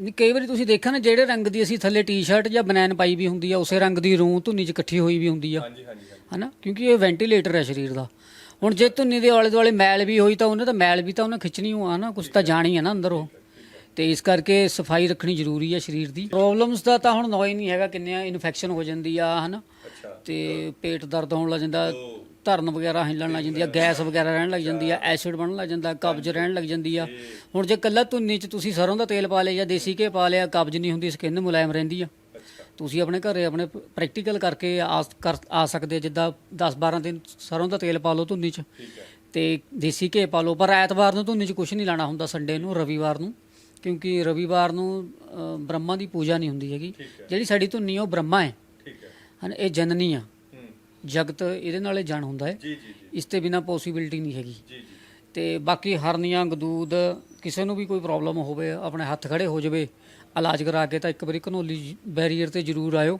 ਨਹੀਂ ਕਈ ਵਾਰੀ ਤੁਸੀਂ ਦੇਖਿਆ ਨਾ ਜਿਹੜੇ ਰੰਗ ਦੀ ਅਸੀਂ ਥੱਲੇ ਟੀ-ਸ਼ਰਟ ਜਾਂ ਬਨੈਨ ਪਾਈ ਵੀ ਹੁੰਦੀ ਆ ਉਸੇ ਰੰਗ ਦੀ ਰੂੰ ਧੁੰਨੀ 'ਚ ਇਕੱਠੀ ਹੋਈ ਵੀ ਹੁੰਦੀ ਆ। ਹਾਂਜੀ ਹਾਂਜੀ ਹਨਾ? ਕਿਉਂਕਿ ਇਹ ਵੈਂਟੀਲੇਟਰ ਹੈ ਸਰੀਰ ਦਾ। ਹੁਣ ਜੇ ਧੁੰਨੀ ਦੇ ਆਲੇ ਦੁਆਲੇ ਮੈਲ ਵੀ ਹੋਈ ਤਾਂ ਉਹਨੇ ਤਾਂ ਮੈਲ ਵੀ ਤਾਂ ਉਹਨੇ ਖਿੱਚਣੀ ਹੋਆ ਨਾ ਕੁਝ ਤਾਂ ਜਾਣੀ ਹੈ ਨਾ ਅੰਦਰ ਉਹ। ਤੇ ਇਸ ਕਰਕੇ ਸਫ਼ਾਈ ਰੱਖਣੀ ਜ਼ਰੂਰੀ ਹੈ ਸਰੀਰ ਦੀ। ਪ੍ਰੋਬਲਮਸ ਦਾ ਤਾਂ ਹੁਣ ਨੋਈ ਨਹੀਂ ਹੈਗਾ ਕਿੰਨੇ ਇਨਫੈਕਸ਼ਨ ਹੋ ਜਾਂਦੀ ਆ ਹਨਾ? ਤੇ ਪੇਟ ਦਰਦ ਹੋਣ ਲੱਗ ਜਾਂਦਾ। ਧਰਨ ਵਗੈਰਾ ਹਿੱਲਣ ਲੱਗ ਜਾਂਦੀ ਆ ਗੈਸ ਵਗੈਰਾ ਰਹਿਣ ਲੱਗ ਜਾਂਦੀ ਆ ਐਸਿਡ ਬਣਨ ਲੱਗ ਜਾਂਦਾ ਕਬਜ਼ ਰਹਿਣ ਲੱਗ ਜਾਂਦੀ ਆ। ਹੁਣ ਜੇ ਕੱਲਾ ਧੁੰਨੀ 'ਚ ਤੁਸੀਂ ਸਰੋਂ ਦਾ ਤੇਲ ਪਾ ਲਿਆ ਜਾਂ ਦੇਸੀ ਘੀ ਪਾ ਲਿਆ ਕਬਜ਼ ਨਹੀਂ ਹੁੰਦੀ ਸਕਿਨ ਮੁਲਾਇਮ ਰਹਿੰਦੀ ਆ। ਤੁਸੀਂ ਆਪਣੇ ਘਰੇ ਆਪਣੇ ਪ੍ਰੈਕਟੀਕਲ ਕਰਕੇ ਆ ਸਕਦੇ ਜਿੱਦਾਂ 10 12 ਦਿਨ ਸਰੋਂ ਦਾ ਤੇਲ ਪਾ ਲਓ ਧੁੰਨੀ 'ਚ ਤੇ ਦੇਸੀ ਘੀ ਪਾ ਲਓ ਪਰ ਐਤਵਾਰ ਨੂੰ ਧੁੰਨੀ 'ਚ ਕੁਝ ਨਹੀਂ ਲਾਣਾ ਹੁੰਦਾ ਸੰਡੇ ਨੂੰ ਰਵੀਵਾਰ ਨੂੰ ਕਿਉਂਕਿ ਰਵੀਵਾਰ ਨੂੰ ਬ੍ਰਹਮਾ ਦੀ ਪੂਜਾ ਨਹੀਂ ਹੁੰਦੀ ਹੈਗੀ। ਜਿਹੜੀ ਸਾਡੀ ਧੁੰਨੀ ਉਹ ਬ੍ਰਹਮਾ ਹੈ। ਠੀਕ ਹੈ। ਹਨ ਇਹ ਜਨਨੀ ਆ। ਜਗਤ ਇਹਦੇ ਨਾਲ ਹੀ ਜਨ ਹੁੰਦਾ ਹੈ। ਜੀ ਜੀ ਜੀ। ਇਸ ਤੇ ਬਿਨਾ ਪੋਸੀਬਿਲਿਟੀ ਨਹੀਂ ਹੈਗੀ। ਜੀ ਜੀ। ਤੇ ਬਾਕੀ ਹਰਨੀਆਂ ਗਦੂਦ ਕਿਸੇ ਨੂੰ ਵੀ ਕੋਈ ਪ੍ਰੋਬਲਮ ਹੋਵੇ ਆਪਣੇ ਹੱਥ ਖੜੇ ਹੋ ਜਾਵੇ ਇਲਾਜ ਕਰਾ ਕੇ ਤਾਂ ਇੱਕ ਵਾਰੀ ਘਨੋਲੀ ਬੈਰੀਅਰ ਤੇ ਜ਼ਰੂਰ ਆਇਓ।